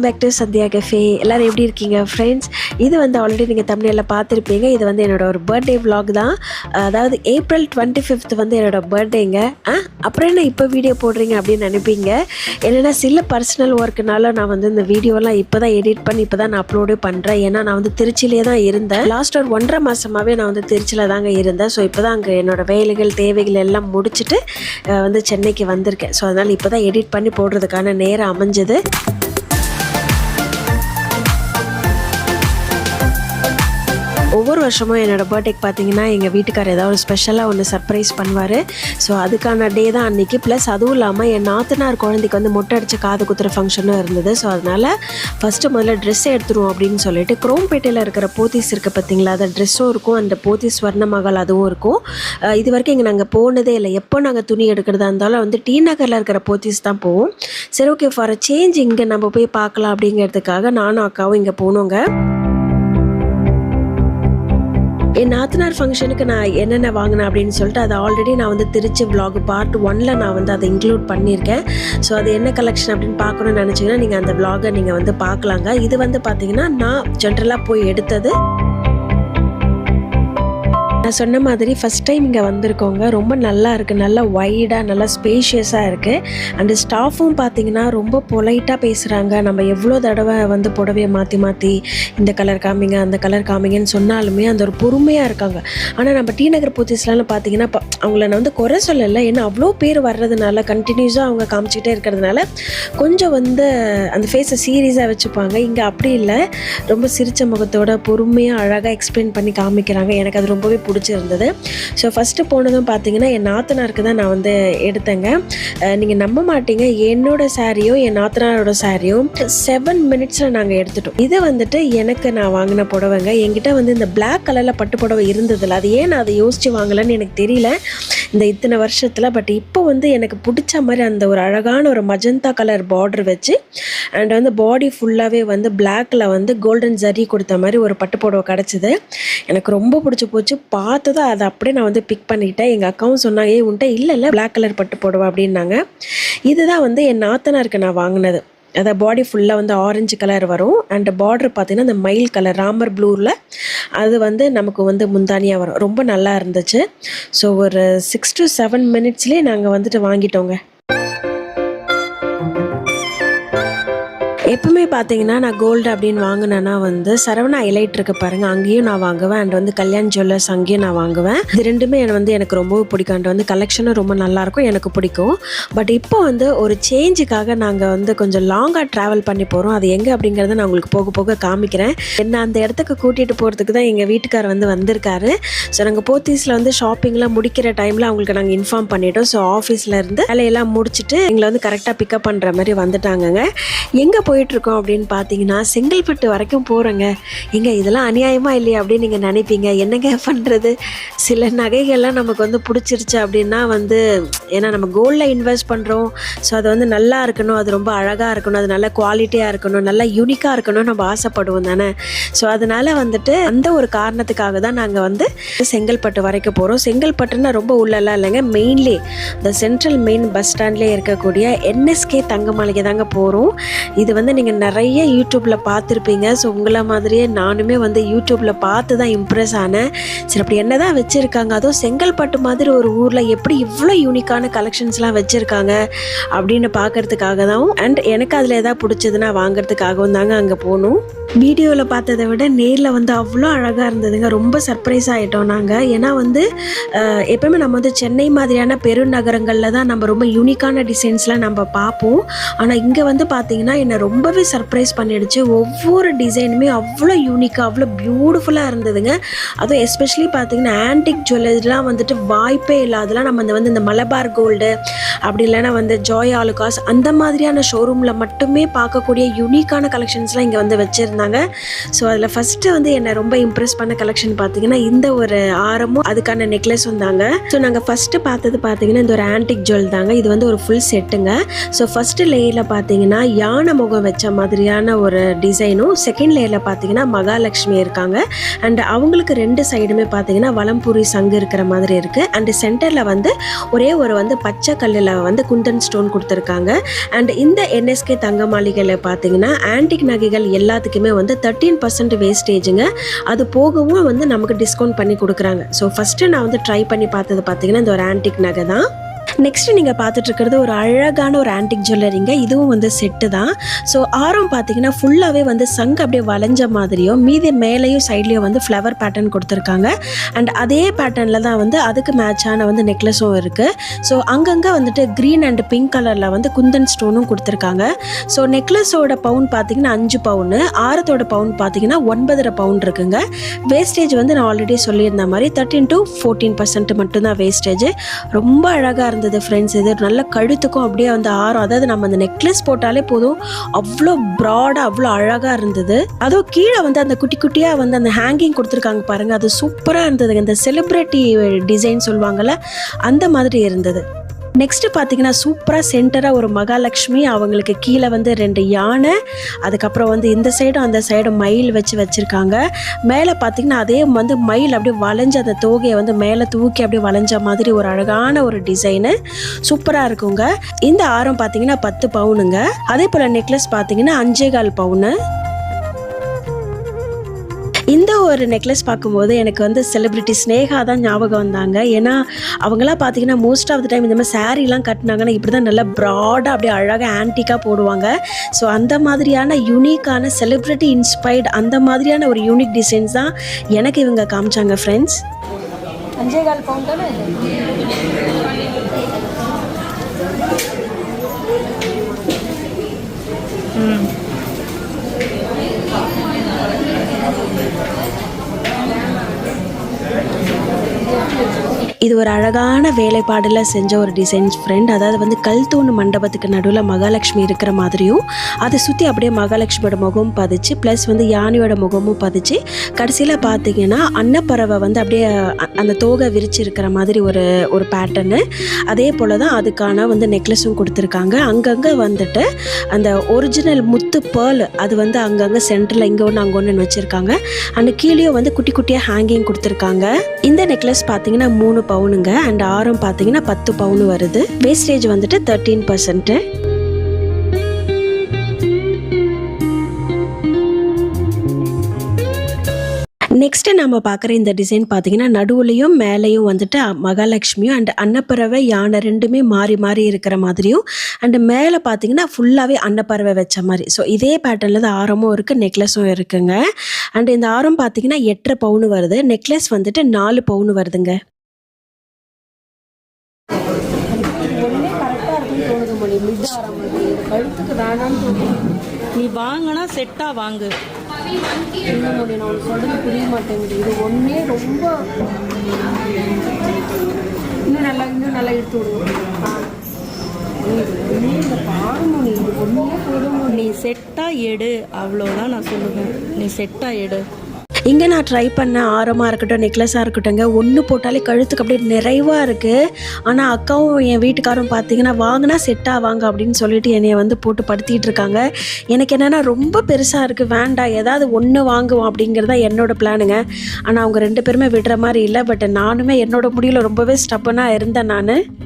Welcome back to Sathya cafe எல்லோரும் எப்படி இருக்கீங்க ஃப்ரெண்ட்ஸ் இது வந்து ஆல்ரெடி நீங்கள் தமிழில் பார்த்துருப்பீங்க. இது வந்து என்னோட ஒரு பர்த்டே விலாக் தான். அதாவது ஏப்ரல் டுவெண்ட்டி ஃபிஃப்த் வந்து என்னோட பர்த்டேங்க ஆ? அப்புறம் என்ன இப்போ வீடியோ போடுறீங்க அப்படின்னு நினைப்பீங்க? என்னென்னா சில பர்சனல் ஒர்க்குனால நான் வந்து இந்த வீடியோலாம் இப்போ தான் எடிட் பண்ணி இப்போ தான் நான் அப்லோடு பண்ணுறேன் ஏன்னா நான் வந்து திருச்சியிலே தான் இருந்தேன். லாஸ்ட் ஒரு ஒன்றரை மாதமாகவே நான் வந்து திருச்சியில் தாங்க இருந்தேன். ஸோ இப்போ தான் அங்கே என்னோட வேலைகள் தேவைகள் எல்லாம் முடிச்சுட்டு வந்து சென்னைக்கு வந்திருக்கேன். ஸோ அதனால் இப்போ தான் எடிட் பண்ணி போடுறதுக்கான நேரம் அமைஞ்சது. வருஷமும் என்னோடய பர்த்டேக்கு பார்த்தீங்கன்னா எங்கள் வீட்டுக்கார் ஏதாவது ஒரு ஸ்பெஷலாக ஒன்று சர்ப்ரைஸ் பண்ணுவார். ஸோ அதுக்கான டே தான் அன்றைக்கி ப்ளஸ் அதுவும் இல்லாமல் என் நாத்தனார் குழந்தைக்கு வந்து மொட்டை அடித்து காது குத்துற ஃபங்க்ஷனும் இருந்தது. ஸோ அதனால் ஃபஸ்ட்டு முதல்ல ட்ரெஸ் எடுத்துருவோம் அப்படின்னு சொல்லிட்டு குரோம்பேட்டையில் இருக்கிற போத்தீஸ் இருக்குது பார்த்தீங்களா அந்த ட்ரெஸ்ஸும் இருக்கும். அந்த போத்தீஸ் ஸ்வர்ண மகள் அதுவும் இருக்கும். இது வரைக்கும் இங்கே நாங்கள் போனதே இல்லை. எப்போ நாங்கள் துணி எடுக்கிறதா இருந்தாலும் வந்து டி நகரில் இருக்கிற போத்தீஸ் தான் போவோம். சரி ஓகே ஃபார் அ சேஞ்ச் இங்கே நம்ம போய் பார்க்கலாம் அப்படிங்கிறதுக்காக நானும் அக்காவும் இங்கே போனோங்க. என் நாத்தனார் ஃபங்க்ஷனுக்கு நான் என்னென்ன வாங்கினேன் அப்படின்னு சொல்லிட்டு அதை ஆல்ரெடி நான் வந்து திருச்சி விலாக் பார்ட் ஒன்ல நான் வந்து அதை இன்க்ளூட் பண்ணியிருக்கேன். ஸோ அது என்ன கலெக்ஷன் அப்படின்னு பார்க்கணும்னு நினச்சிங்கன்னா நீங்கள் அந்த விலாகை நீங்கள் வந்து பார்க்கலாங்க. இது வந்து பார்த்தீங்கன்னா நான் ஜென்ரலாக போய் எடுத்தது நான் சொன்ன மாதிரி ஃபஸ்ட் டைம் இங்கே வந்திருக்கோங்க ரொம்ப நல்லா இருக்குது நல்லா வைடாக நல்லா ஸ்பேஷியஸாக இருக்குது அண்டு ஸ்டாஃபும் பார்த்தீங்கன்னா ரொம்ப பொலைட்டாக பேசுகிறாங்க நம்ம எவ்வளோ தடவை வந்து புடவையை மாற்றி மாற்றி இந்த கலர் காமிங்க அந்த கலர் காமிங்கன்னு சொன்னாலுமே அந்த ஒரு பொறுமையாக இருக்காங்க. ஆனால் நம்ம டி நகர் போத்தீஸ்லாம் பார்த்தீங்கன்னா அவங்கள நான் வந்து குறை சொல்லலை. ஏன்னா அவ்வளோ பேர் வர்றதுனால கண்டினியூஸாக அவங்க காமிச்சிக்கிட்டே இருக்கிறதுனால கொஞ்சம் வந்து அந்த ஃபேஸை சீரியஸாக வச்சுப்பாங்க. இங்கே அப்படி இல்லை. ரொம்ப சிரிச்ச முகத்தோட பொறுமையாக அழகாக எக்ஸ்பிளைன் பண்ணி காமிக்கிறாங்க. எனக்கு அது ரொம்பவே பிடிச்சிருந்தது ஸோ ஃபஸ்ட்டு போனதும் பார்த்தீங்கன்னா என் நாத்தனாருக்கு தான் நான் வந்து எடுத்தேங்க. நீங்கள் நம்ப மாட்டீங்க. என்னோட சாரியும் என் நாத்தனாரோட சாரியும் செவன் மினிட்ஸில் நாங்கள் எடுத்துட்டோம். இது வந்துட்டு எனக்கு நான் வாங்கின புடவைங்க. என்கிட்ட வந்து இந்த பிளாக் கலரில் பட்டு புடவை இருந்ததில்ல. அது ஏன் நான் அதை யோசித்து வாங்கலைன்னு எனக்கு தெரியல. இந்த இத்தனை வருஷத்தில் பட் இப்போ வந்து எனக்கு பிடிச்ச மாதிரி அந்த ஒரு அழகான ஒரு மஜந்தா கலர் பார்டர் வச்சு அண்ட் வந்து பாடி ஃபுல்லாகவே வந்து பிளாக்கில் வந்து கோல்டன் ஜரி கொடுத்த மாதிரி ஒரு பட்டு புடவை கிடச்சிது. எனக்கு ரொம்ப பிடிச்சி போச்சு. பார்த்ததும் அதை அப்படியே நான் வந்து பிக் பண்ணிட்டேன். எங்கள் அக்காவும் சொன்னாங்க ஏ உன்ட்ட இல்லை இல்லை பிளாக் கலர் பட்டு போடுவா அப்படின்னாங்க. இதுதான் வந்து என் நாத்தனாருக்கு நான் வாங்கினது. அதை பாடி ஃபுல்லாக வந்து ஆரஞ்சு கலர் வரும். அண்ட் பார்டர் பார்த்தீங்கன்னா அந்த மயில் கலர் ராமர் ப்ளூவில் அது வந்து நமக்கு வந்து முந்தானியாக வரும். ரொம்ப நல்லா இருந்துச்சு. ஸோ ஒரு சிக்ஸ் டு செவன் மினிட்ஸ்லேயே நாங்கள் வந்துட்டு வாங்கிட்டோங்க. எப்பவுமே பார்த்தீங்கன்னா நான் கோல்டு அப்படின்னு வாங்கினேன்னா வந்து சரவணா எலைட் இருக்கு பாருங்க. அங்கேயும் நான் வாங்குவேன். அண்ட் வந்து கல்யாண் ஜுவல்லர்ஸ் அங்கேயும் நான் வாங்குவேன். இது ரெண்டுமே எனக்கு வந்து எனக்கு ரொம்ப பிடிக்கும். அண்ட் வந்து கலெக்ஷனும் ரொம்ப நல்லா இருக்கும். எனக்கு பிடிக்கும். பட் இப்போ வந்து ஒரு சேஞ்சுக்காக நாங்கள் வந்து கொஞ்சம் லாங்காக ட்ராவல் பண்ணி போகிறோம் அது எங்கே அப்படிங்கிறத நான் உங்களுக்கு போக போக காமிக்கிறேன். என்ன அந்த இடத்துக்கு கூட்டிகிட்டு போகிறதுக்கு தான் எங்கள் வீட்டுக்கார் வந்து வந்திருக்காரு. ஸோ நாங்கள் போத்தீஸில் வந்து ஷாப்பிங்லாம் முடிக்கிற டைமில் அவங்களுக்கு நாங்கள் இன்ஃபார்ம் பண்ணிட்டோம். ஸோ ஆஃபீஸில் இருந்து வேலையெல்லாம் முடிச்சுட்டு எங்களை வந்து கரெக்டாக பிக்கப் பண்ணுற மாதிரி வந்துட்டாங்கங்க. எங்கே போய் போயிட்டுருக்கோம் அப்படின்னு பார்த்தீங்கன்னா செங்கல்பட்டு வரைக்கும் போகிறோங்க எங்க இதெல்லாம் அநியாயமாக இல்லையா அப்படின்னு நீங்கள் நினைப்பீங்க. என்னங்க பண்ணுறது சில நகைகள்லாம் நமக்கு வந்து பிடிச்சிருச்சு அப்படின்னா வந்து ஏன்னா நம்ம கோல்டில் இன்வெஸ்ட் பண்ணுறோம் ஸோ அது வந்து நல்லா இருக்கணும். அது ரொம்ப அழகாக இருக்கணும். அது நல்ல குவாலிட்டியாக இருக்கணும். நல்லா யூனிக்காக இருக்கணும்னு நம்ம ஆசைப்படுவோம் தானே. ஸோ அதனால் வந்துட்டு அந்த ஒரு காரணத்துக்காக தான் நாங்கள் வந்து செங்கல்பட்டு வரைக்கும் போகிறோம் செங்கல்பட்டுன்னா ரொம்ப உள்ளெல்லாம் இல்லைங்க. மெயின்லி இந்த சென்ட்ரல் மெயின் பஸ் ஸ்டாண்ட்லேயே இருக்கக்கூடிய என்எஸ்கே தங்க மாளிகை தாங்க போகிறோம் இது வந்து நீங்கள் நிறைய யூடியூப்பில் பார்த்துருப்பீங்க. ஸோ உங்களை மாதிரியே நானுமே வந்து யூடியூப்பில் பார்த்து தான் இம்ப்ரெஸ் ஆனேன். சரி அப்படி என்ன தான் வச்சுருக்காங்க? அதுவும் செங்கல்பட்டு மாதிரி ஒரு ஊரில் எப்படி இவ்வளோ யூனிக்கான கலெக்ஷன்ஸ்லாம் வச்சுருக்காங்க அப்படின்னு பார்க்கறதுக்காக தான் அண்ட் எனக்கு அதில் எதாவது பிடிச்சதுன்னா வாங்குறதுக்காகவும் தாங்க அங்கே போகணும். வீடியோவில் பார்த்ததை விட நேரில் வந்து அவ்வளோ அழகாக இருந்ததுங்க. ரொம்ப சர்ப்ரைஸ் ஆகிட்டோம் நாங்கள் ஏன்னா வந்து அஹ், எப்பவுமே நம்ம வந்து சென்னை மாதிரியான பெருநகரங்களில் தான் நம்ம ரொம்ப யூனிக்கான டிசைன்ஸ்லாம் நம்ம பார்ப்போம். ஆனால் இங்கே வந்து பார்த்தீங்கன்னா என்னை ரொம்பவே சர்ப்ரைஸ் பண்ணிடுச்சு. ஒவ்வொரு டிசைனுமே அவ்வளோ யூனிக்காக அவ்வளோ பியூட்டிஃபுல்லாக இருந்ததுங்க. அதுவும் எஸ்பெஷலி பார்த்தீங்கன்னா ஆன்டிக் ஜுவல்லரிலாம் வந்துட்டு வாய்ப்பே இல்லாதெல்லாம் நம்ம இந்த வந்து இந்த மலபார் கோல்டு அப்படி இல்லைன்னா வந்து ஜாய் ஆலுகாஸ் அந்த மாதிரியான ஷோரூமில் மட்டுமே பார்க்கக்கூடிய யூனிக்கான கலெக்ஷன்ஸ்லாம் இங்கே வந்து வச்சுருந்தாங்க. வச்சுருந்தாங்க ஸோ அதில் ஃபஸ்ட்டு வந்து என்னை ரொம்ப இம்ப்ரெஸ் பண்ண கலெக்ஷன் பார்த்தீங்கன்னா இந்த ஒரு ஆரமும் அதுக்கான நெக்லஸ் வந்தாங்க ஸோ நாங்கள் ஃபஸ்ட்டு பார்த்தது பார்த்தீங்கன்னா இந்த ஒரு ஆன்டிக் ஜுவல் தாங்க. இது வந்து ஒரு ஃபுல் செட்டுங்க ஸோ ஃபஸ்ட்டு லேயரில் பார்த்தீங்கன்னா யானை முகம் வச்ச மாதிரியான ஒரு டிசைனும் செகண்ட் லேயரில் பார்த்தீங்கன்னா மகாலட்சுமி இருக்காங்க. அண்ட் அவங்களுக்கு ரெண்டு சைடுமே பார்த்தீங்கன்னா வலம்புரி சங்கு இருக்கிற மாதிரி இருக்குது அண்ட் சென்டரில் வந்து ஒரே ஒரு வந்து பச்சை கல்லில் வந்து குந்தன் ஸ்டோன் கொடுத்துருக்காங்க. அண்ட் இந்த என்எஸ்கே தங்க மாளிகையில் பார்த்தீங்கன்னா ஆன்டிக் நகைகள் எல்லாத்துக்குமே வந்து தேர்ட்டீன் பர்சன்ட் வேஸ்டேஜுங்க அது போகவும் வந்து நமக்கு டிஸ்கவுண்ட் பண்ணி கொடுக்குறாங்க. ஸோ ஃபஸ்ட்டு நான் வந்து ட்ரை பண்ணி பார்த்தது பார்த்தீங்கன்னா இந்த ஒரு ஆன்டிக் நகை தான். நெக்ஸ்ட் நீங்கள் பார்த்துட்டு இருக்கிறது ஒரு அழகான ஒரு ஆன்டிக் ஜுவல்லரிங்க இதுவும் வந்து செட்டு தான். ஸோ ஆரம் பார்த்தீங்கன்னா ஃபுல்லாகவே வந்து சங்கு அப்படியே வளைஞ்ச மாதிரியும் மீதி மேலேயும் சைட்லேயும் வந்து ஃப்ளவர் பேட்டர்ன் கொடுத்துருக்காங்க. அண்ட் அதே பேட்டர்னில் தான் வந்து அதுக்கு மேட்சான வந்து நெக்லஸும் இருக்குது ஸோ அங்கங்கே வந்துட்டு க்ரீன் அண்ட் பிங்க் கலரில் வந்து குந்தன் ஸ்டோனும் கொடுத்துருக்காங்க. ஸோ நெக்லஸோட பவுன் பார்த்தீங்கன்னா அஞ்சு பவுனு ஆரத்தோட பவுன் பார்த்தீங்கன்னா ஒன்பதரை பவுன் இருக்குங்க. வேஸ்டேஜ் வந்து நான் ஆல்ரெடி சொல்லியிருந்த மாதிரி தேர்ட்டின் டு ஃபோர்டீன் பர்சன்ட் மட்டும்தான் வேஸ்டேஜ் ரொம்ப அழகாக இருந்தது இருந்தது ஃப்ரெண்ட்ஸ் இது. நல்ல கழுத்துக்கும் அப்படியே வந்து ஆரம் அதாவது நம்ம அந்த நெக்லஸ் போட்டாலே போதும். அவ்வளோ ப்ராடாக அவ்வளோ அழகாக இருந்தது. அதுவும் கீழே வந்து அந்த குட்டி குட்டியாக வந்து அந்த ஹேங்கிங் கொடுத்துருக்காங்க பாருங்கள் அது சூப்பராக இருந்தது. இந்த செலிப்ரிட்டி டிசைன் சொல்லுவாங்கள்ல அந்த மாதிரி இருந்தது. நெக்ஸ்ட் பார்த்தீங்கன்னா சூப்பராக சென்டராக ஒரு மகாலட்சுமி அவங்களுக்கு கீழே வந்து ரெண்டு யானை அதுக்கப்புறம் வந்து இந்த சைடும் அந்த சைடும் மயில் வச்சு வச்சுருக்காங்க. மேலே பார்த்தீங்கன்னா அதே வந்து மயில் அப்படியே வளைஞ்ச அந்த தோகையை வந்து மேலே தூக்கி அப்படியே வளைஞ்ச மாதிரி ஒரு அழகான ஒரு டிசைனு சூப்பராக இருக்குங்க. இந்த ஆரம் பார்த்தீங்கன்னா பத்து பவுனுங்க. அதே போல் நெக்லஸ் பார்த்தீங்கன்னா அஞ்சே கால் பவுனு. ஒரு நெக்லஸ் பார்க்கும்போது எனக்கு வந்து செலிப்ரிட்டி ஸ்னேகா தான் ஞாபகம் வந்தாங்க. ஏன்னா அவங்களாம் பார்த்தீங்கன்னா மோஸ்ட் ஆஃப் த டைம் இந்த மாதிரி சாரீலாம் கட்டினாங்கன்னா இப்படி தான் நல்லா ப்ராடாக அப்படியே அழகாக ஆன்டிக்காக போடுவாங்க. ஸோ அந்த மாதிரியான யூனிக்கான செலிப்ரிட்டி இன்ஸ்பைர்டு அந்த மாதிரியான ஒரு யூனிக் டிசைன்ஸ் தான் எனக்கு இவங்க காமிச்சாங்க ஃப்ரெண்ட்ஸ் அஞ்சே கால் பவுன் தானே? இது ஒரு அழகான வேலைப்பாடில் செஞ்ச ஒரு டிசைன்ஸ் ஃப்ரெண்ட் அதாவது வந்து கல் தூண் மண்டபத்துக்கு நடுவில் மகாலட்சுமி இருக்கிற மாதிரியும் அதை சுற்றி அப்படியே மகாலட்சுமியோட முகமும் பதிச்சு ப்ளஸ் வந்து யானையோட முகமும் பதிச்சு கடைசியில் பார்த்தீங்கன்னா அன்னப்பறவை வந்து அப்படியே அந்த தோகை விரிச்சு இருக்கிற மாதிரி ஒரு ஒரு பேட்டர்னு அதே போல் தான் அதுக்கான வந்து நெக்லஸும் கொடுத்துருக்காங்க. அங்கங்கே வந்துட்டு அந்த ஒரிஜினல் முத்து பேர்ல் அது வந்து அங்கங்கே சென்டரில் இங்கே ஒன்று அங்கே ஒன்று வச்சுருக்காங்க. அந்த கீழேயும் வந்து குட்டி குட்டியாக ஹேங்கிங் கொடுத்துருக்காங்க. இந்த நெக்லஸ் பார்த்தீங்கன்னா மூணு பவுனுங்க. அண்ட் ஆரம் பார்த்தீங்கன்னா பத்து பவுன் வருது. வேஸ்டேஜ் வந்துட்டு தேர்ட்டீன் பர்சன்ட்டு நெக்ஸ்ட்டு நம்ம பார்க்குற இந்த டிசைன் பார்த்தீங்கன்னா நடுவுலையும் மேலேயும் வந்துட்டு மகாலட்சுமியும் அண்ட் அன்னப்பறவை யானை ரெண்டுமே மாறி மாறி இருக்கிற மாதிரியும். அண்டு மேலே பார்த்தீங்கன்னா ஃபுல்லாகவே அன்னப்பறவை வச்ச மாதிரி. ஸோ இதே பேட்டர்னில் தான் ஆரமும் இருக்குது நெக்லஸும் இருக்குங்க. அண்ட் இந்த ஆரம் பார்த்தீங்கன்னா எட்டரை பவுன் வருது. நெக்லஸ் வந்துட்டு நாலு பவுன் வருதுங்க ஒன்றே கரெக்டாக இருக்குன்னு தோணுது மணி மிட் ஆரம் மாதிரி இது கழுத்துக்கு வேணாம்னு தோணுது நீ வாங்கினா செட்டாக வாங்கு. இல்லை மணி நான் உனக்கு சொல்கிறது புரிய மாட்டேங்குது. இது ஒன்றே ரொம்ப இன்னும் நல்லா இன்னும் நல்லா எடுத்து விடுவோம் இந்த பாருமணி இது ஒன்றே போதும் நீ செட்டாக எடு. அவ்வளோதான் நான் சொல்லுவேன். நீ செட்டாக எடு. இங்கே நான் ட்ரை பண்ண ஆரமாக இருக்கட்டும் நெக்லஸாக இருக்கட்டும்ங்க ஒன்று போட்டாலே கழுத்துக்கு அப்படியே நிறைவாக இருக்குது ஆனால் அக்காவும் என் வீட்டுக்காரும் பார்த்தீங்கன்னா வாங்கினா செட்டாக வாங்க அப்படின்னு சொல்லிட்டு என்னைய வந்து போட்டு படுத்திட்டு இருக்காங்க. எனக்கு என்னென்னா ரொம்ப பெருசாக இருக்குது வேண்டாம் ஏதாவது ஒன்று வாங்குவோம் அப்படிங்கிறது தான் என்னோட பிளானுங்க ஆனால் அவங்க ரெண்டு பேருமே விடுற மாதிரி இல்லை பட் நானுமே என்னோட முடியல ரொம்பவே ஸ்டப்பனாக இருந்தேன் நான்.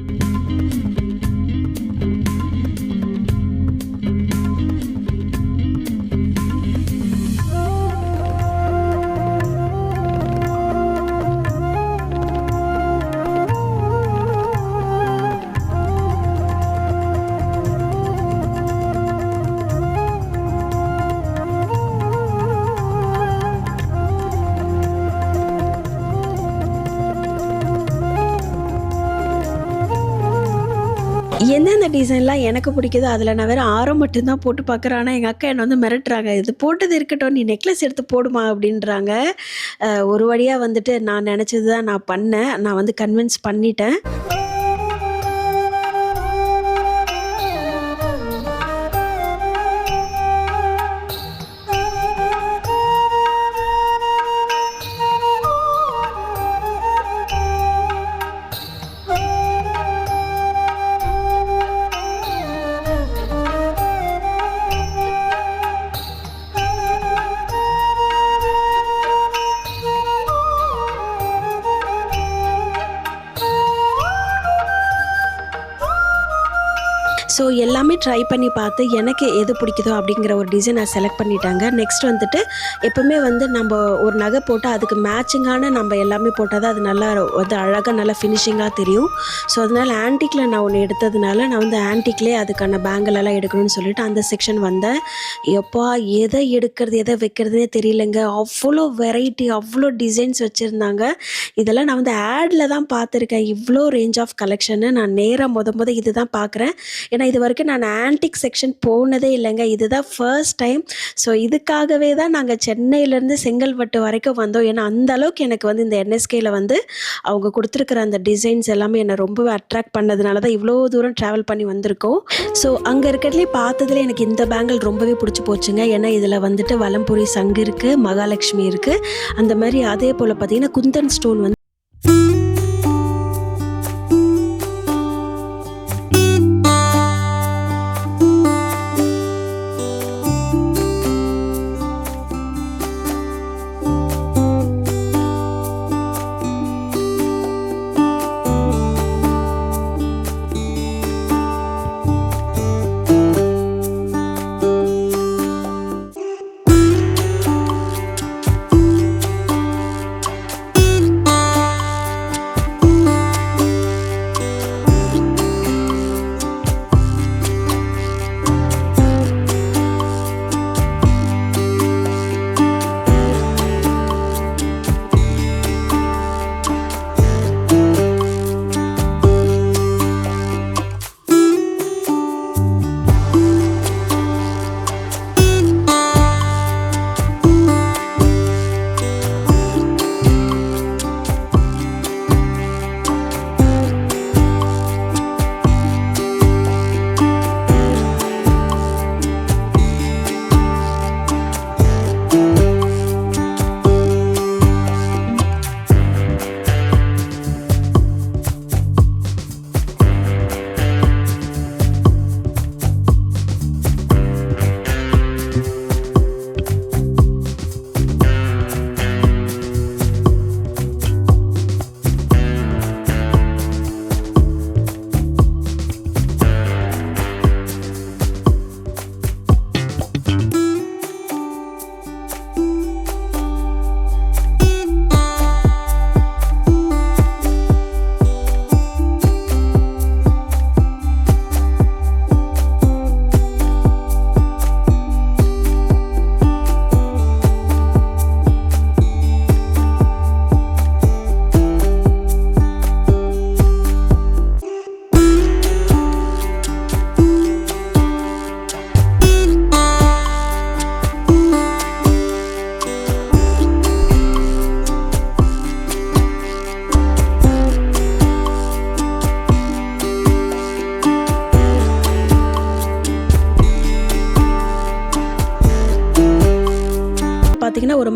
டிசைன்லாம் எனக்கு பிடிக்குது. அதில் நான் வேறு ஆரம் மட்டும்தான் போட்டு பார்க்குறேன். ஆனால் எங்கள் அக்கா என்னை வந்து மிரட்டுறாங்க. இது போட்டது இருக்கட்டும் நீ நெக்லஸ் எடுத்து போடுமா அப்படின்றாங்க. ஒரு வழியாக வந்துட்டு நான் நினச்சது தான் நான் பண்ணேன். நான் வந்து கன்வின்ஸ் பண்ணிட்டேன். ஸோ எல்லாமே ட்ரை பண்ணி பார்த்து எனக்கு எது பிடிக்குதோ அப்படிங்கிற ஒரு டிசைன் நான் செலக்ட் பண்ணிட்டாங்க. நெக்ஸ்ட் வந்துட்டு எப்போவுமே வந்து நம்ம ஒரு நகை போட்டால் அதுக்கு மேட்சிங்கான நம்ம எல்லாமே போட்டால் தான் அது நல்லா வந்து அழகாக நல்லா ஃபினிஷிங்காக தெரியும். ஸோ அதனால் ஆன்டிக்கில் நான் ஒன்று எடுத்ததுனால நான் வந்து ஆன்டிக்லேயே அதுக்கான பேங்கிளெல்லாம் எடுக்கணும்னு சொல்லிட்டு அந்த செக்ஷன் வந்தேன். எப்பா எதை எடுக்கிறது எதை வைக்கிறதுனே தெரியலங்க. அவ்வளோ வெரைட்டி அவ்வளோ டிசைன்ஸ் வச்சுருந்தாங்க. இதெல்லாம் நான் வந்து ஆடில் தான் பார்த்துருக்கேன். இவ்வளோ ரேஞ்ச் ஆஃப் கலெக்ஷனு நான் நேராக முத முத இது தான் பார்க்குறேன். ஏன்னா இது வரைக்கும் நான் ஆன்டிக் செக்ஷன் போனதே இல்லைங்க. இதுதான் ஃபர்ஸ்ட் டைம் ஸோ இதுக்காகவே தான் நாங்கள் சென்னையிலேருந்து செங்கல்பட்டு வரைக்கும் வந்தோம். ஏன்னா அந்த அளவுக்கு எனக்கு வந்து இந்த என்எஸ்கேயில் வந்து அவங்க கொடுத்துருக்குற அந்த டிசைன்ஸ் எல்லாமே என்னை ரொம்பவே அட்ராக்ட் பண்ணதுனால தான் இவ்வளோ தூரம் ட்ராவல் பண்ணி வந்திருக்கோம். ஸோ அங்கே இருக்கிறதுலே பார்த்ததுல எனக்கு இந்த பேங்கிள் ரொம்பவே பிடிச்சி போச்சுங்க. ஏன்னா இதில் வந்துட்டு வலம்புரி சங்கு இருக்குது மகாலட்சுமி இருக்குது அந்த மாதிரி அதே போல் பார்த்தீங்கன்னா குந்தன் ஸ்டோன் வந்து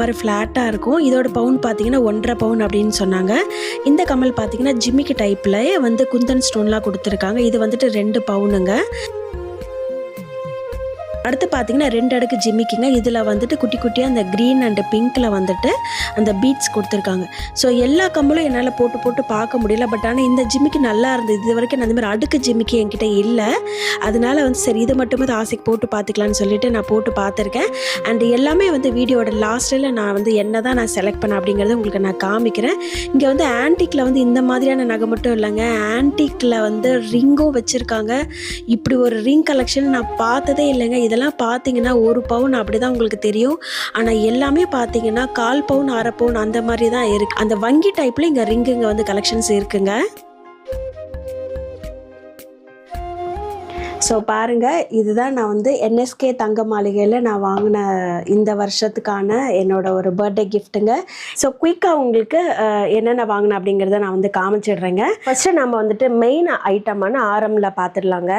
மாதிரி ஃப்ளாட்டாக இருக்கும். இதோட பவுன் பார்த்தீங்கன்னா ஒன்றரை பவுன் அப்படின்னு சொன்னாங்க. இந்த கமல் பார்த்தீங்கன்னா ஜிம்மிக்கு டைப்பில் வந்து குந்தன் ஸ்டோன்லாம் கொடுத்துருக்காங்க. இது வந்துட்டு ரெண்டு பவுனுங்க அடுத்து பார்த்தீங்கன்னா ரெண்டு அடுக்கு ஜிம்மிக்குங்க. இதில் வந்துட்டு குட்டி குட்டியாக அந்த க்ரீன் அண்ட் பிங்க்கில் வந்துட்டு அந்த பீட்ஸ் கொடுத்துருக்காங்க. ஸோ எல்லா கம்பலும் என்னால் போட்டு போட்டு பார்க்க முடியல. பட் ஆனால் இந்த ஜிம்மிக்கு நல்லா இருந்தது. இது வரைக்கும் நான் அந்த மாதிரி அடுக்கு ஜிம்மிக்கு என்கிட்ட இல்லை. அதனால வந்து சரி இது மட்டுமே ஆசைக்கு போட்டு பார்த்துக்கலான்னு சொல்லிட்டு நான் போட்டு பார்த்துருக்கேன். அண்ட் எல்லாமே வந்து வீடியோட லாஸ்ட்டில் நான் வந்து என்ன தான் நான் செலக்ட் பண்ணேன் அப்படிங்கிறத உங்களுக்கு நான் காமிக்கிறேன். இங்கே வந்து ஆன்டிக்கில் வந்து இந்த மாதிரியான நகை மட்டும் இல்லைங்க. ஆன்டிக்கில் வந்து ரிங்கும் வச்சுருக்காங்க. இப்படி ஒரு ரிங் கலெக்ஷன் நான் பார்த்ததே இல்லைங்க. இதெல்லாம் பார்த்தீங்கன்னா ஒரு பவுன் அப்படி தான் உங்களுக்கு தெரியும். ஆனால் எல்லாமே பார்த்தீங்கன்னா கால் பவுன் அரை பவுன் அந்த மாதிரி தான் இருக்குது அந்த வங்கி டைப்பில் இங்கே ரிங்குங்க வந்து கலெக்ஷன்ஸ் இருக்குங்க. ஸோ பாருங்கள் இதுதான் நான் வந்து என்எஸ்கே தங்க மாளிகையில் நான் வாங்கின இந்த வருஷத்துக்கான என்னோட ஒரு பர்த்டே கிஃப்ட்டுங்க ஸோ குயிக்காக உங்களுக்கு என்னென்ன வாங்கினேன் அப்படிங்கிறத நான் வந்து காமிச்சிடுறேங்க. ஃபஸ்ட்டு நம்ம வந்துட்டு மெயின் ஐட்டமான ஆரம்பில் பார்த்துடலாங்க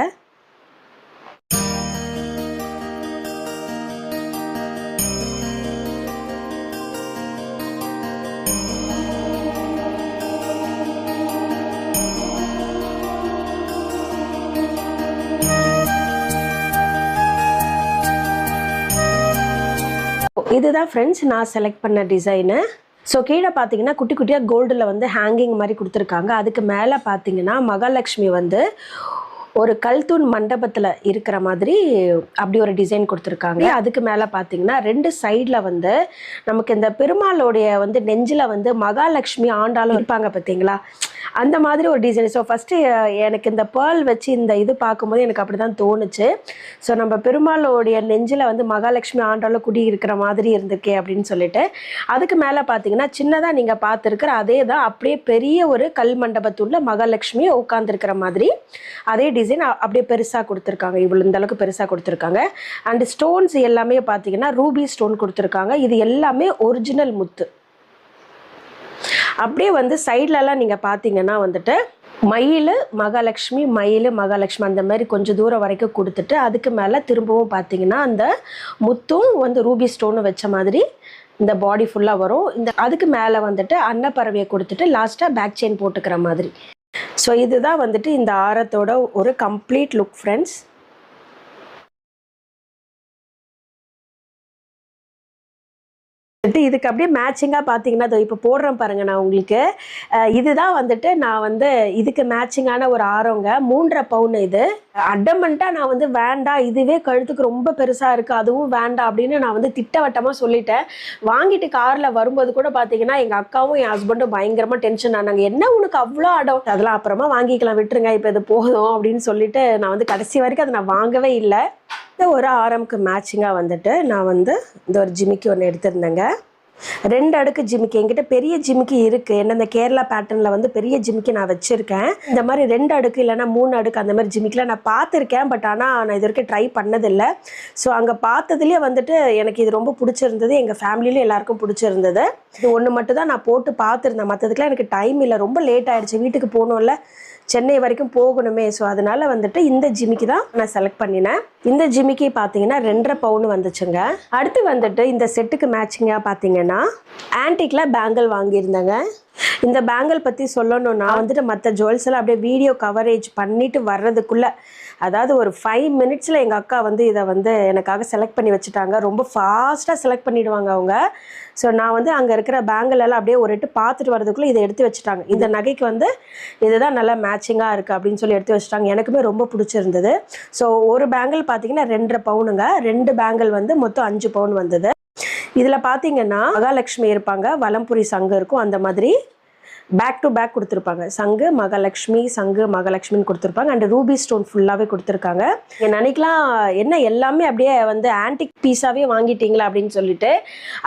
இதுதான் ஃப்ரெண்ட்ஸ் நான் செலக்ட் பண்ண டிசைனு ஸோ கீழே பார்த்தீங்கன்னா குட்டி குட்டியாக கோல்டில் வந்து ஹேங்கிங் மாதிரி கொடுத்துருக்காங்க. அதுக்கு மேலே பார்த்தீங்கன்னா மகாலட்சுமி வந்து ஒரு கல்தூண் மண்டபத்தில் இருக்கிற மாதிரி அப்படி ஒரு டிசைன் கொடுத்துருக்காங்க. அதுக்கு மேலே பார்த்தீங்கன்னா ரெண்டு சைடில் வந்து நமக்கு இந்த பெருமாளுடைய வந்து நெஞ்சில் வந்து மகாலட்சுமி ஆண்டாலும் இருப்பாங்க பார்த்தீங்களா அந்த மாதிரி ஒரு டிசைன் ஸோ ஃபஸ்ட்டு எனக்கு இந்த பேர்ல் வச்சு இந்த இது பார்க்கும்போது எனக்கு அப்படி தான் தோணுச்சு. ஸோ நம்ம பெருமாளுடைய நெஞ்சில் வந்து மகாலட்சுமி ஆண்டாலும் குடி இருக்கிற மாதிரி இருந்திருக்கே அப்படின்னு சொல்லிட்டு அதுக்கு மேலே பார்த்தீங்கன்னா சின்னதாக நீங்கள் பார்த்துருக்குற அதே தான் அப்படியே பெரிய ஒரு கல் மண்டபத்துள்ள மகாலட்சுமி உட்காந்துருக்கிற மாதிரி அதே டிசைன் அப்படியே பெருசாக கொடுத்துருக்காங்க. இவ்வளோ இந்த அளவுக்கு பெருசாக கொடுத்துருக்காங்க. அண்ட் ஸ்டோன்ஸ் எல்லாமே பார்த்தீங்கன்னா ரூபி ஸ்டோன் கொடுத்துருக்காங்க. இது எல்லாமே ஒரிஜினல் முத்து. அப்படியே வந்து சைட்லலாம் நீங்கள் பார்த்தீங்கன்னா வந்துட்டு மயில் மகாலட்சுமி மயில் மகாலட்சுமி அந்த மாதிரி கொஞ்சம் தூரம் வரைக்கும் கொடுத்துட்டு அதுக்கு மேலே திரும்பவும் பார்த்தீங்கன்னா அந்த முத்தும் வந்து ரூபி ஸ்டோனும் வச்ச மாதிரி இந்த பாடி ஃபுல்லாக வரும். இந்த அதுக்கு மேலே வந்துட்டு அன்னப்பறவையை கொடுத்துட்டு லாஸ்ட்டாக பேக் செயின் போட்டுக்கிற மாதிரி. ஸோ இதுதான் வந்துட்டு இந்த ஆரத்தோட ஒரு கம்ப்ளீட் லுக் ஃப்ரெண்ட்ஸ் வந்துட்டு இதுக்கு அப்படியே மேட்சிங்காக பார்த்தீங்கன்னா இதோ இப்போ போடுறேன் பாருங்கள் நான் உங்களுக்கு. இதுதான் வந்துட்டு நான் வந்து இதுக்கு மேட்சிங்கான ஒரு ஆரோங்க. மூன்றரை பவுன் இது. அடமெண்ட்டாக நான் வந்து வேண்டாம் இதுவே கழுத்துக்கு ரொம்ப பெருசாக இருக்குது அதுவும் வேண்டாம் அப்படின்னு நான் வந்து திட்டவட்டமாக சொல்லிட்டேன். வாங்கிட்டு காரில் வரும்போது கூட பார்த்தீங்கன்னா எங்கள் அக்காவும் என் ஹஸ்பண்டும் பயங்கரமாக டென்ஷன் ஆனாங்க. என்ன உனக்கு அவ்வளோ அடம்? அதெல்லாம் அப்புறமா வாங்கிக்கலாம் விட்டுருங்க இப்போ இது போதும் அப்படின்னு சொல்லிட்டு நான் வந்து கடைசி வரைக்கும் அதை நான் வாங்கவே இல்லை. இந்த ஒரு ஆரம்க்கு மேட்சிங்காக வந்துட்டு நான் வந்து இந்த ஒரு ஜிமிக்கி ஒன்று எடுத்திருந்தேங்க. ரெண்டு அடுக்கு ஜிமிக்கி. என்கிட்ட பெரிய ஜிமிக்கி இருக்குது என்ன இந்த கேரளா பேட்டர்னில் வந்து பெரிய ஜிமிக்கி நான் வச்சுருக்கேன். இந்த மாதிரி ரெண்டு அடுக்கு இல்லைன்னா மூணு அடுக்கு அந்த மாதிரி ஜிமிக்கிலாம் நான் பார்த்துருக்கேன். பட் ஆனால் நான் இது வரைக்கும் ட்ரை பண்ணதில்லை. ஸோ அங்கே பார்த்ததுலேயே வந்துட்டு எனக்கு இது ரொம்ப பிடிச்சிருந்தது. எங்கள் ஃபேமிலியிலும் எல்லாருக்கும் பிடிச்சிருந்தது. இது ஒன்று மட்டும் தான் நான் போட்டு பார்த்துருந்தேன். மற்றதுக்குலாம் எனக்கு டைம் இல்லை. ரொம்ப லேட் ஆகிடுச்சு வீட்டுக்கு போகணும்ல. சென்னை வரைக்கும் போகணுமே. ஸோ அதனால வந்துட்டு இந்த ஜிமிக்கு தான் நான் செலக்ட் பண்ணினேன். இந்த ஜிமிக்கு பார்த்தீங்கன்னா ரெண்டரை பவுன் வந்துச்சுங்க. அடுத்து வந்துட்டு இந்த செட்டுக்கு மேட்சிங்காக பார்த்தீங்கன்னா ஆன்டிக்ல பேங்கிள் வாங்கியிருந்தேங்க. இந்த பேங்கிள் பற்றி சொல்லணும்னா வந்துட்டு மற்ற ஜுவல்ஸ் எல்லாம் அப்படியே வீடியோ கவரேஜ் பண்ணிட்டு வர்றதுக்குள்ள அதாவது ஒரு ஃபைவ் மினிட்ஸில் எங்கள் அக்கா வந்து இதை வந்து எனக்காக செலக்ட் பண்ணி வச்சுட்டாங்க. ரொம்ப ஃபாஸ்ட்டாக செலக்ட் பண்ணிடுவாங்க அவங்க. ஸோ நான் வந்து அங்கே இருக்கிற பேங்கிள் எல்லாம் அப்படியே ஒரு எட்டு பார்த்துட்டு வரதுக்குள்ளே இதை எடுத்து வச்சுட்டாங்க. இந்த நகைக்கு வந்து இதுதான் நல்லா மேட்சிங்காக இருக்குது அப்படின்னு சொல்லி எடுத்து வச்சுட்டாங்க. எனக்குமே ரொம்ப பிடிச்சிருந்தது. ஸோ ஒரு பேங்கிள் பார்த்தீங்கன்னா ரெண்டரை பவுனுங்க. ரெண்டு பேங்கிள் வந்து மொத்தம் அஞ்சு பவுன் வந்தது. இதில் பார்த்தீங்கன்னா மகாலட்சுமி இருப்பாங்க. வலம்புரி சங்கு இருக்கும். அந்த மாதிரி பேக் டு பேக் கொடுத்துருப்பாங்க. சங்கு மகாலட்சுமி சங்கு மகாலட்சுமின்னு கொடுத்துருப்பாங்க. அண்ட் ரூபி ஸ்டோன் ஃபுல்லாகவே கொடுத்துருக்காங்க. என் நினைக்கலாம் என்ன எல்லாமே அப்படியே வந்து ஆன்டிக் பீஸாகவே வாங்கிட்டீங்களா அப்படின்னு சொல்லிட்டு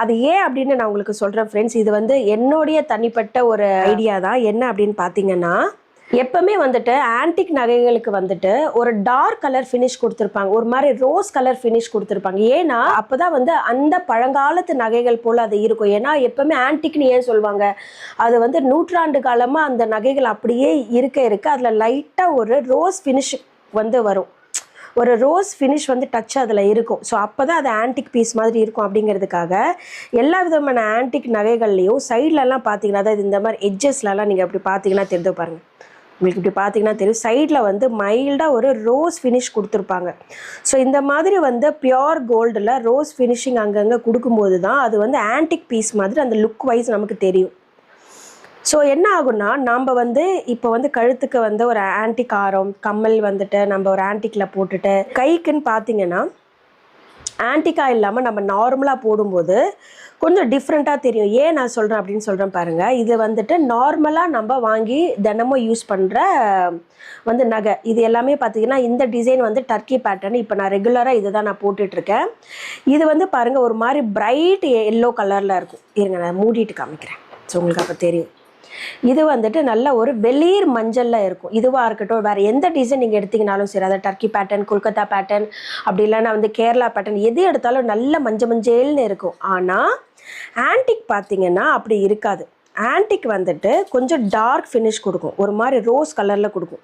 அது ஏன் அப்படின்னு நான் உங்களுக்கு சொல்கிறேன் ஃப்ரெண்ட்ஸ் இது வந்து என்னுடைய தனிப்பட்ட ஒரு ஐடியா தான். என்ன அப்படின்னு பார்த்தீங்கன்னா எப்பவுமே வந்துட்டு ஆன்டிக் நகைகளுக்கு வந்துட்டு ஒரு டார்க் கலர் ஃபினிஷ் கொடுத்துருப்பாங்க. ஒரு மாதிரி ரோஸ் கலர் ஃபினிஷ் கொடுத்துருப்பாங்க. ஏன்னா அப்போதான் வந்து அந்த பழங்காலத்து நகைகள் போல் அது இருக்கும். ஏன்னா எப்பவுமே ஆன்டிக்னு ஏன் சொல்லுவாங்க? அது வந்து நூற்றாண்டு காலமாக அந்த நகைகள் அப்படியே இருக்க இருக்க அதில் லைட்டாக ஒரு ரோஸ் ஃபினிஷ் வந்து வரும். ஒரு ரோஸ் ஃபினிஷ் வந்து டச் அதில் இருக்கும். ஸோ அப்போ தான் அது ஆன்டிக் பீஸ் மாதிரி இருக்கும் அப்படிங்கிறதுக்காக எல்லா விதமான ஆன்டிக் நகைகள்லையும் சைட்லலாம் பார்த்தீங்கன்னா அதாவது இந்த மாதிரி எட்ஜஸ்லலாம் நீங்கள் அப்படி பார்த்தீங்கன்னா தெரிந்து பாருங்கள் உங்களுக்கு இப்படி பார்த்தீங்கன்னா தெரியும். சைடில் வந்து மைல்டாக ஒரு ரோஸ் ஃபினிஷ் கொடுத்துருப்பாங்க. ஸோ இந்த மாதிரி வந்து பியோர் கோல்டில் ரோஸ் ஃபினிஷிங் அங்கங்கே கொடுக்கும்போது தான் அது வந்து ஆன்டிக் பீஸ் மாதிரி அந்த லுக் வைஸ் நமக்கு தெரியும். ஸோ என்ன ஆகும்னா நம்ம வந்து இப்போ வந்து கழுத்துக்கு வந்து ஒரு ஆன்டிக் ஆரம் கம்மல் வந்துட்டு நம்ம ஒரு ஆன்டிக்கில் போட்டுட்டு கைக்குன்னு பார்த்தீங்கன்னா ஆன்டிக்கா இல்லாமல் நம்ம நார்மலாக போடும்போது கொஞ்சம் டிஃப்ரெண்ட்டாக தெரியும். ஏன் நான் சொல்கிறேன் அப்படின்னு சொல்கிறேன் பாருங்கள் இது வந்துட்டு நார்மலாக நம்ம வாங்கி தினமும் யூஸ் பண்ணுற வந்து நகை. இது எல்லாமே பார்த்தீங்கன்னா இந்த டிசைன் வந்து டர்க்கி பேட்டர்ன் இப்போ நான் ரெகுலராக இதை தான் நான் போட்டுட்ருக்கேன். இது வந்து பாருங்கள் ஒரு மாதிரி பிரைட் எல்லோ கலரில் இருக்கும். இருங்க நான் மூடிட்டு காமிக்கிறேன். ஸோ உங்களுக்கு அப்போ தெரியும். இது வந்துட்டு நல்ல ஒரு வெளிர் மஞ்சளில் இருக்கும். இதுவாக இருக்கட்டும் வேறு எந்த டிசைன் நீங்கள் எடுத்திங்கனாலும் சரி அதை டர்க்கி பேட்டர்ன் கொல்கத்தா பேட்டர்ன் அப்படி இல்லைன்னா வந்து கேரளா பேட்டர்ன் எது எடுத்தாலும் நல்ல மஞ்சள் மஞ்சள்னு இருக்கும். ஆனால் ஆன்டிக் பார்த்தீங்கன்னா அப்படி இருக்காது. ஆன்டிக் வந்துட்டு கொஞ்சம் டார்க் ஃபினிஷ் கொடுக்கும். ஒரு மாதிரி ரோஸ் கலரில் கொடுக்கும்.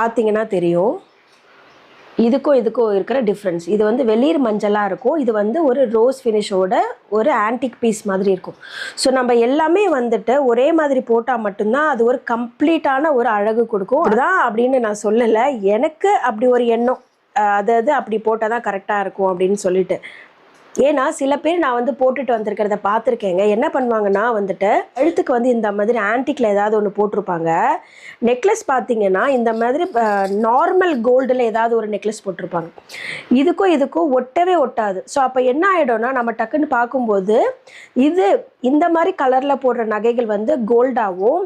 பார்த்தீங்கன்னா தெரியும். இதுக்கும் இதுக்கும் இருக்கிற டிஃப்ரென்ஸ் இது வந்து வெளிர் மஞ்சளாக இருக்கும். இது வந்து ஒரு ரோஸ் ஃபினிஷோட ஒரு ஆன்டிக் பீஸ் மாதிரி இருக்கும். ஸோ நம்ம எல்லாமே வந்துட்டு ஒரே மாதிரி போட்டால் மட்டும்தான் அது ஒரு கம்ப்ளீட்டான ஒரு அழகு கொடுக்கும். அதுதான் அப்படின்னு நான் சொல்லலை. எனக்கு அப்படி ஒரு எண்ணம். அதாவது அது அது அப்படி போட்டால் தான் கரெக்டாக இருக்கும் அப்படின்னு சொல்லிட்டு. ஏன்னா சில பேர் நான் வந்து போட்டுட்டு வந்திருக்கிறத பார்த்துருக்கேங்க. என்ன பண்ணுவாங்கன்னா வந்துட்டு எழுத்துக்கு வந்து இந்த மாதிரி ஆன்டிக்கில் ஏதாவது ஒன்று போட்டிருப்பாங்க. நெக்லஸ் பார்த்தீங்கன்னா இந்த மாதிரி நார்மல் கோல்டில் ஏதாவது ஒரு நெக்லஸ் போட்டிருப்பாங்க. இதுக்கும் இதுக்கும் ஒட்டவே ஒட்டாது. ஸோ அப்போ என்ன ஆகிடும்னா நம்ம டக்குன்னு பார்க்கும்போது இது இந்த மாதிரி கலரில் போடுற நகைகள் வந்து கோல்டாகவும்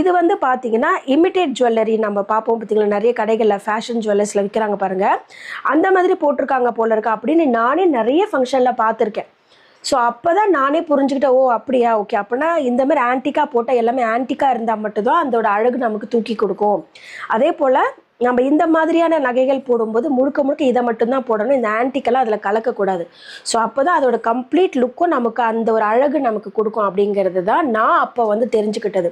இது வந்து பார்த்தீங்கன்னா இமிட்டேட் ஜுவல்லரி நம்ம பார்ப்போம் பார்த்தீங்களா? நிறைய கடைகளில் ஃபேஷன் ஜுவல்லர்ஸில் விற்கிறாங்க பாருங்கள் அந்த மாதிரி போட்டிருக்காங்க போல இருக்கா. அப்படின்னு நானே நிறைய ஃபங்க்ஷனில் பார்த்துருக்கேன் ஸோ அப்போ தான் நானே புரிஞ்சுக்கிட்டேன் ஓ அப்படியா? ஓகே அப்படின்னா இந்த மாதிரி ஆன்டிக்காக போட்டால் எல்லாமே ஆன்டிக்காக இருந்தால் மட்டும்தான் அதோட அழகு நமக்கு தூக்கி கொடுக்கும். அதே போல் நம்ம இந்த மாதிரியான நகைகள் போடும்போது முழுக்க முழுக்க இதை மட்டும்தான் போடணும். இந்த ஆன்டிக்கெல்லாம் அதில் கலக்கக்கூடாது. ஸோ அப்போ தான் அதோட கம்ப்ளீட் லுக்கும் நமக்கு அந்த ஒரு அழகு நமக்கு கொடுக்கும் அப்படிங்கிறது தான் நான் அப்போ வந்து தெரிஞ்சுக்கிட்டது.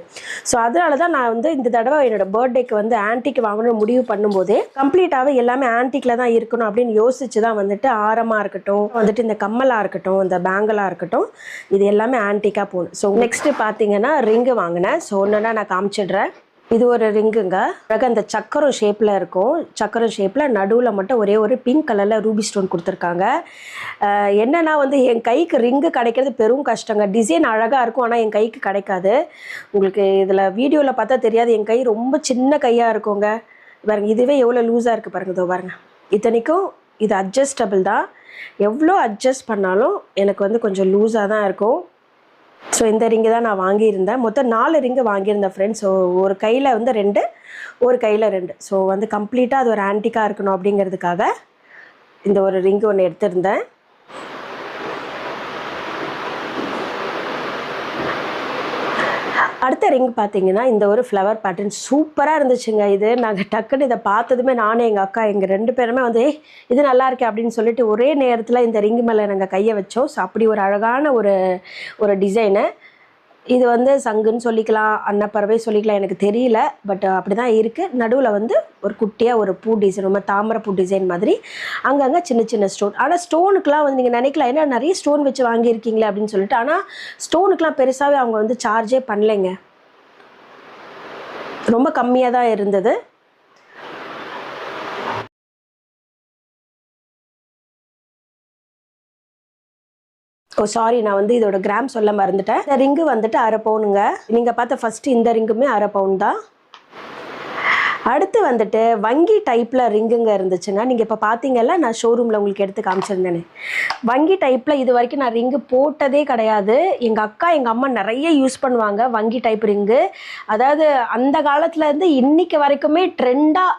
ஸோ அதனால தான் நான் வந்து இந்த தடவை என்னோட பர்த்டேக்கு வந்து ஆன்டிக் வாங்கணும்னு முடிவு பண்ணும்போதே கம்ப்ளீட்டாகவே எல்லாமே ஆன்டிக்கில் தான் இருக்கணும் அப்படின்னு யோசிச்சு தான் வந்துட்டு ஆரமாக இருக்கட்டும் வந்துட்டு இந்த கம்மலாக இருக்கட்டும் இந்த பேங்கலாக இருக்கட்டும் இது எல்லாமே ஆன்டிக்காக போகணும். ஸோ நெக்ஸ்ட்டு பார்த்தீங்கன்னா ரிங்கு வாங்கினேன். ஸோ ஒன்றுனா நான் காமிச்சிடுறேன். இது ஒரு ரிங்குங்க. அழகாக அந்த சக்கரம் ஷேப்பில் இருக்கும். சக்கரம் ஷேப்பில் நடுவில் மட்டும் ஒரே ஒரு பிங்க் கலரில் ரூபி ஸ்டோன் கொடுத்துருக்காங்க. என்னென்னா வந்து என் கைக்கு ரிங்கு கிடைக்கிறது பெரும் கஷ்டங்க. டிசைன் அழகாக இருக்கும் ஆனால் என் கைக்கு கிடைக்காது. உங்களுக்கு இதில் வீடியோவில் பார்த்தா தெரியாது. என் கை ரொம்ப சின்ன கையாக இருக்குங்க. பாருங்க இதுவே எவ்வளோ லூஸாக இருக்குது பாருங்க இதோ பாருங்க. இத்தனைக்கும் இது அட்ஜஸ்டபிள் தான். எவ்வளோ அட்ஜஸ்ட் பண்ணாலும் எனக்கு வந்து கொஞ்சம் லூஸாக தான் இருக்கும். ஸோ இந்த ரிங்கு தான் நான் வாங்கியிருந்தேன். மொத்தம் நாலு ரிங்கு வாங்கியிருந்தேன் ஃப்ரெண்ட்ஸ் ஸோ ஒரு கையில் வந்து ரெண்டு ஒரு கையில் ரெண்டு. ஸோ வந்து கம்ப்ளீட்டாக அது ஒரு ஆன்டிக்காக இருக்கணும் அப்படிங்கிறதுக்காக இந்த ஒரு ரிங்கு ஒன்று எடுத்திருந்தேன். அடுத்த ரிங் பார்த்தீங்கன்னா இந்த ஒரு ஃப்ளவர் பேட்டர்ன் சூப்பராக இருந்துச்சுங்க இது. நாங்கள் டக்குன்னு இதை பார்த்ததுமே நானும் எங்கள் அக்கா எங்கள் ரெண்டு பேருமே வந்து ஏ இது நல்லா அப்படின்னு சொல்லிட்டு ஒரே நேரத்தில் இந்த ரிங் மேலே நாங்கள் கையை வச்சோம். ஸோ அப்படி ஒரு அழகான ஒரு ஒரு டிசைனு இது வந்து சங்குன்னு சொல்லிக்கலாம் அன்னப்பறவை சொல்லிக்கலாம் எனக்கு தெரியல பட் அப்படி தான் இருக்குது நடுவில் வந்து ஒரு குட்டியாக ஒரு பூ டிசைன் ரொம்ப தாமரை பூ டிசைன் மாதிரி. அங்கங்கே சின்ன சின்ன ஸ்டோன் ஆனால் ஸ்டோனுக்குலாம் வந்து நீங்கள் நினைக்கலாம் ஏன்னா நிறைய ஸ்டோன் வச்சு வாங்கியிருக்கீங்களே அப்படின்னு சொல்லிட்டு ஆனால் ஸ்டோனுக்குலாம் பெருசாகவே அவங்க வந்து சார்ஜே பண்ணலைங்க. ரொம்ப கம்மியாக தான் இருந்தது. ஓ சாரி நான் வந்து இதோட கிராம் சொல்ல மறந்துட்டேன். இந்த ரிங்கு வந்துட்டு அரை பவுனுங்க நீங்கள் பார்த்த ஃபஸ்ட்டு இந்த ரிங்குமே அரை பவுன் தான். அடுத்து வந்துட்டு வங்கி டைப்பில் ரிங்குங்க இருந்துச்சுங்க. நீங்கள் இப்போ பார்த்தீங்கல்ல நான் ஷோரூமில் உங்களுக்கு எடுத்து காமிச்சிருந்தேனே. வங்கி டைப்பில் இது வரைக்கும் நான் ரிங்கு போட்டதே கிடையாது. எங்கள் அக்கா எங்கள் அம்மா நிறைய யூஸ் பண்ணுவாங்க வங்கி டைப் ரிங்கு அதாவது அந்த காலத்துலேருந்து இன்னைக்கு வரைக்குமே ட்ரெண்டாக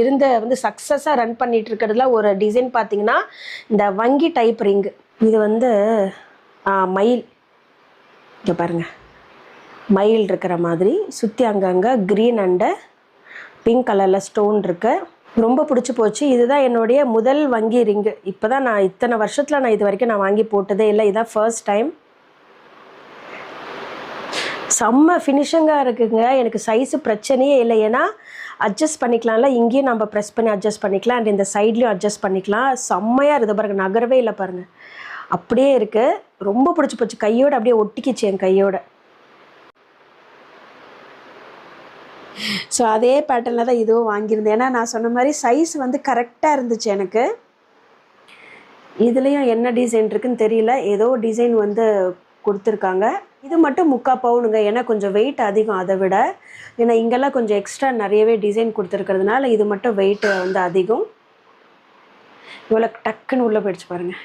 இருந்த வந்து சக்ஸஸாக ரன் பண்ணிகிட்டு இருக்கிறதுல ஒரு டிசைன் பார்த்தீங்கன்னா இந்த வங்கி டைப் ரிங்கு இது வந்து மயில். இங்கே பாருங்க. மயில் இருக்கிற மாதிரி சுற்றி அங்கங்கே க்ரீன் அண்டு பிங்க் கலரில் ஸ்டோன் இருக்கு. ரொம்ப பிடிச்சி போச்சு. இதுதான் என்னுடைய முதல் வங்கி ரிங்கு இப்போ தான் நான் இத்தனை வருஷத்தில் நான் இது வரைக்கும் நான் வாங்கி போட்டதே இல்லை. இதான் ஃபர்ஸ்ட் டைம் செம்ம ஃபினிஷிங்காக இருக்குங்க. எனக்கு சைஸு பிரச்சனையே இல்லை. ஏன்னா அட்ஜஸ்ட் பண்ணிக்கலாம்ல. இங்கேயும் நம்ம ப்ரெஸ் பண்ணி அட்ஜஸ்ட் பண்ணிக்கலாம். அண்ட் இந்த சைட்லேயும் அட்ஜஸ்ட் பண்ணிக்கலாம். செம்மையாக இருக்குது. பாருங்கள் நகரவே இல்லை பாருங்கள் அப்படியே இருக்குது ரொம்ப பிடிச்சி போச்சு. கையோட அப்படியே ஒட்டிக்கிச்சு என் கையோட. ஸோ அதே பேட்டர்னில் தான் இதுவும் வாங்கியிருந்தேன். ஏன்னா நான் சொன்ன மாதிரி சைஸ் வந்து கரெக்டாக இருந்துச்சு எனக்கு. இதுலேயும் என்ன டிசைன் இருக்குன்னு தெரியல. ஏதோ டிசைன் வந்து கொடுத்துருக்காங்க. இது மட்டும் முக்கா பவுனுங்க. ஏன்னா கொஞ்சம் வெயிட் அதிகம் அதை விட. ஏன்னா இங்கெல்லாம் கொஞ்சம் எக்ஸ்ட்ரா நிறையவே டிசைன் கொடுத்துருக்கிறதுனால இது மட்டும் வெயிட் வந்து அதிகம். இவ்வளோ டக்குன்னு உள்ளே போயிடுச்சு பாருங்கள்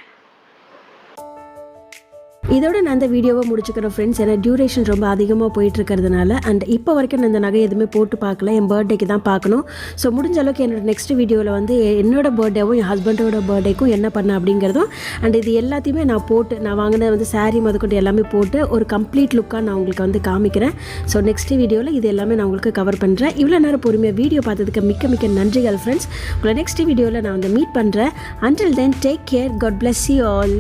இதோட நான் அந்த வீடியோவை முடிச்சுக்கிறேன் ஃப்ரெண்ட்ஸ் ஏன்னா டியூரேஷன் ரொம்ப அதிகமாக போயிட்டு இருக்கிறதுனால அண்ட் இப்போ வரைக்கும் நான் இந்த நகை எதுவுமே போட்டு பார்க்கல. என் பர்த்டேக்கு தான் பார்க்கணும். ஸோ முடிஞ்ச அளவுக்கு என்னோட நெக்ஸ்ட் வீடியோவில் வந்து என்னோட பர்த்டேவும் என் ஹஸ்பண்டோட பர்த்டேக்கும் என்ன பண்ணேன் அப்படிங்கிறதும் அண்ட் இது எல்லாத்தையுமே நான் போட்டு நான் வாங்கின வந்து சாரீ முதற்கொண்டு எல்லாமே போட்டு ஒரு கம்ப்ளீட் லுக்காக நான் உங்களுக்கு வந்து காமிக்கிறேன். ஸோ நெக்ஸ்ட் வீடியோவில் இது எல்லாமே நான் உங்களுக்கு கவர் பண்ணுறேன் இவ்வளோ நேரம் பொறுமையாக வீடியோ பார்த்ததுக்கு மிக்க மிக்க நன்றிகள் ஃப்ரெண்ட்ஸ் உங்களை நெக்ஸ்ட் வீடியோவில் நான் வந்து மீட் பண்ணுறேன் until then take care God bless you all